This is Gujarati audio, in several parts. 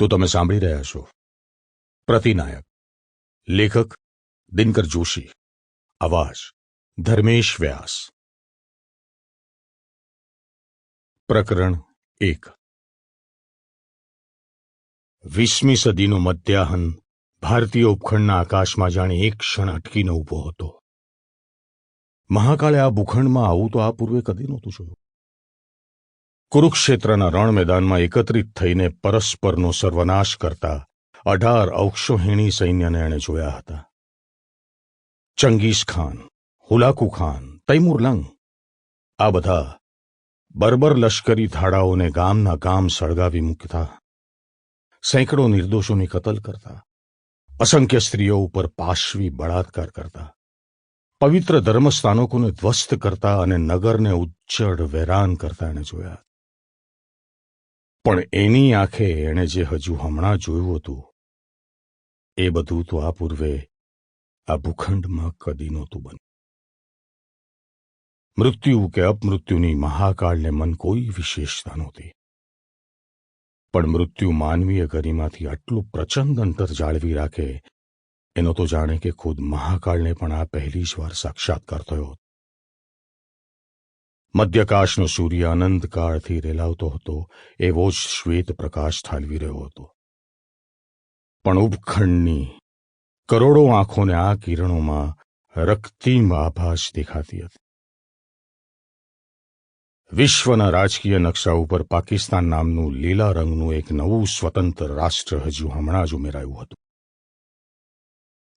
તો તમે સાંભળી રહ્યા છો. પ્રતિનાયક, લેખક દિનકર જોશી અવાજ ધર્મેશ વ્યાસ. પ્રકરણ એક. વીસમી સદીનું મધ્યાહન ભારતીય ઉપખંડના આકાશમાં જાણે એક ક્ષણ અટકીને ઊભો હતો. મહાકાળે આ ભૂખંડમાં આવું તો આ પૂર્વે કદી નહોતું જોયું. કુરુક્ષેત્રના રણ મેદાનમાં એકત્રિત થઈને પરસ્પરનો સર્વનાશ કરતા અઢાર અવક્ષોહીણી સૈન્યને એણે જોયા હતા. ચંગીઝ ખાન, હુલાકુ ખાન તૈમુરલંગ આ બધા બર્બર લશ્કરી થાળાઓને ગામના ગામ સળગાવી મૂકતા, સેંકડો નિર્દોષોની કતલ કરતા, અસંખ્ય સ્ત્રીઓ ઉપર પાશવી બળાત્કાર કરતા, પવિત્ર ધર્મસ્થાનકોને ધ્વસ્ત કરતા અને નગરને ઉજ્જડ વેરાન કરતા એણે જોયા પણ એની આંખે એણે જે હજુ હમણાં જોયું હતું, એ બધું તો આ પૂર્વે આ ભૂખંડમાં કદી નહોતું બન્યું. મૃત્યુ કે અપમૃત્યુની મહાકાળને મન કોઈ વિશેષતા નહોતી. પણ મૃત્યુ માનવીય ગરિમાંથી આટલું પ્રચંડ અંતર જાળવી રાખે, એનો તો જાણે કે ખુદ મહાકાળને પણ આ પહેલી જ વાર સાક્ષાત્કાર થયો હતો. મધ્યકાશનો સૂર્ય અનંતકાળથી રેલાવતો હતો, એવો જ શ્વેત પ્રકાશ ઠાલવી રહ્યો હતો. પણ ઉપખંડની કરોડો આંખોને આ કિરણોમાં રક્તિમ આભાસ દેખાતી હતી. વિશ્વના રાજકીય નકશા ઉપર પાકિસ્તાન નામનું લીલા રંગનું એક નવું સ્વતંત્ર રાષ્ટ્ર હજુ હમણાં જ ઉમેરાયું હતું.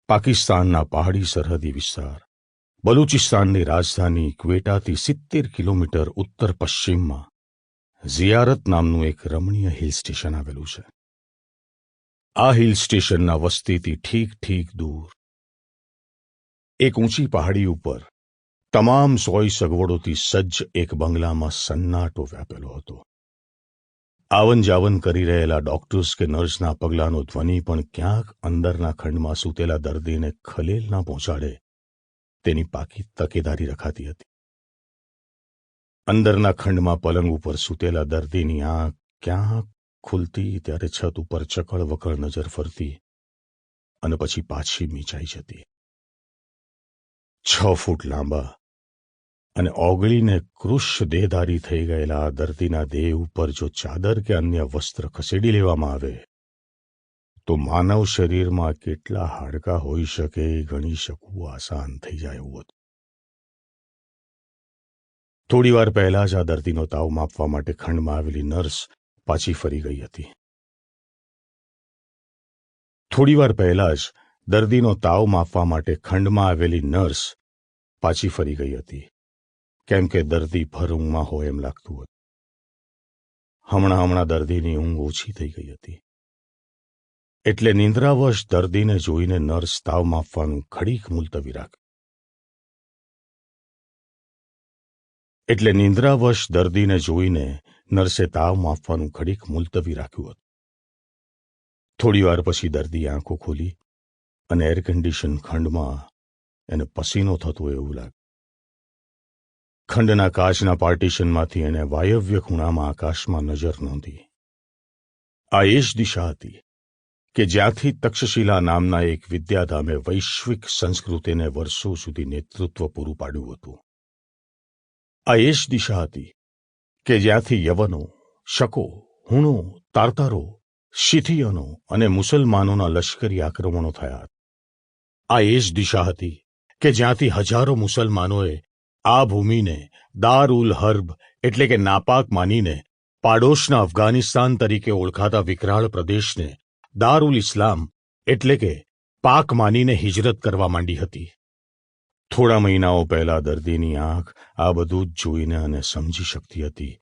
પાકિસ્તાનના પહાડી સરહદી વિસ્તાર બલુચિસ્તાનની રાજધાની ક્વેટાથી સિત્તેર કિલોમીટર ઉત્તર પશ્ચિમમાં ઝિયારત નામનું એક રમણીય હિલ સ્ટેશન આવેલું છે. આ હિલ સ્ટેશનના વસ્તીથી ઠીક ઠીક દૂર. એક ઊંચી પહાડી ઉપર તમામ સોય સગવડોથી સજ્જ એક બંગલામાં સન્નાટો વ્યાપેલો હતો. આવન જાવન કરી રહેલા ડોક્ટર્સ કે નર્સના પગલાંનો ધ્વનિ પણ ક્યાંક અંદરના ખંડમાં સૂતેલા દર્દીને ખલેલ ના પહોંચાડે તેની પાકી તકેદારી રખાતી હતી. અંદરના ખંડમાં પલંગ ઉપર સૂતેલા દર્દીની આંખ ક્યાંક ખુલતી ત્યારે છત ઉપર ચકળ વકળ નજર ફરતી અને પછી પાછી મીચાઈ જતી. છ ફૂટ લાંબા અને ઓગળીને કૃશ દેહધારી થઈ ગયેલા દર્દીના દેહ ઉપર જો ચાદર કે અન્ય વસ્ત્ર ખસેડી લેવામાં આવે તો માનવ શરીરમાં કેટલા હાડકા હોઈ શકે એ ગણી શકવું આસાન થઈ જાય એવું હતું. થોડી વાર પહેલા જ આ દર્દીનો તાવ માપવા માટે ખંડમાં આવેલી નર્સ પાછી ફરી ગઈ હતી. થોડી વાર પહેલા જ દર્દીનો તાવ માપવા માટે ખંડમાં આવેલી નર્સ પાછી ફરી ગઈ હતી. કેમ કે દર્દી ભર ઊંઘમાં હોય એમ લાગતું હતું. હમણાં હમણાં દર્દીની ઊંઘ ઓછી થઈ ગઈ હતી. એટલે નિંદ્રાવશ દર્દીને જોઈને નર્સ તાવ માપવાનું ખડીક મુલતવી રાખ્યું એટલે નિંદ્રાવશ દર્દીને જોઈને નર્સે તાવ માપવાનું ખડીક મુલતવી રાખ્યું હતું. થોડી વાર પછી દર્દી આંખો ખોલી અને એર કન્ડિશન ખંડમાં એને પસીનો થતો એવું લાગ્યું. ખંડના કાચના પાર્ટીશનમાંથી એને વાયવ્ય ખૂણામાં આકાશમાં નજર નોંધી. આ એ જ દિશા હતી કે જ્યાંથી તક્ષશિલા નામના એક વિદ્યાધામે વૈશ્વિક સંસ્કૃતિને વર્ષો સુધી નેતૃત્વ પૂરું પાડ્યું હતું. આ એ જ દિશા હતી કે જ્યાંથી યવનો, શકો, હુણો, તારતારો, શિથિયનો અને મુસલમાનોના લશ્કરી આક્રમણો થયા આ એ જ દિશા હતી કે જ્યાંથી હજારો મુસલમાનોએ આ ભૂમિને દાર ઉલ હર્બ એટલે કે નાપાક માનીને પાડોશના અફઘાનિસ્તાન તરીકે ઓળખાતા વિકરાળ પ્રદેશને દારુલ ઇસ્લામ એટલે કે પાક માનીને હિજરત કરવા માંડી હતી. થોડા મહિનાઓ પહેલા દર્દીની આંખ આ બધું જ જોઈને અને સમજી શકતી હતી.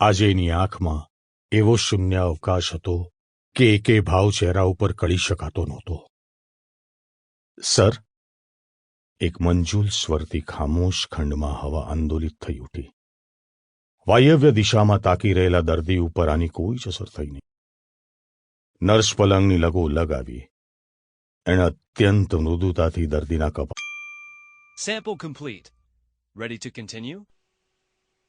આજે એની આંખમાં એવો શૂન્ય અવકાશ હતો કે એકે ભાવ ચહેરા ઉપર કળી શકાતો નહોતો. સર, એક મંજુલ સ્વરથી ખામોશ ખંડમાં હવા આંદોલિત થઈ ઉઠી. વાયવ્ય દિશામાં તાકી રહેલા દર્દી ઉપર આની કોઈ જ અસર થઈ નહીં. નર્સ પલંગની લગો લગાવી એણે અત્યંત મૃદુતાથી દર્દીના કપા Sample complete. Ready to continue?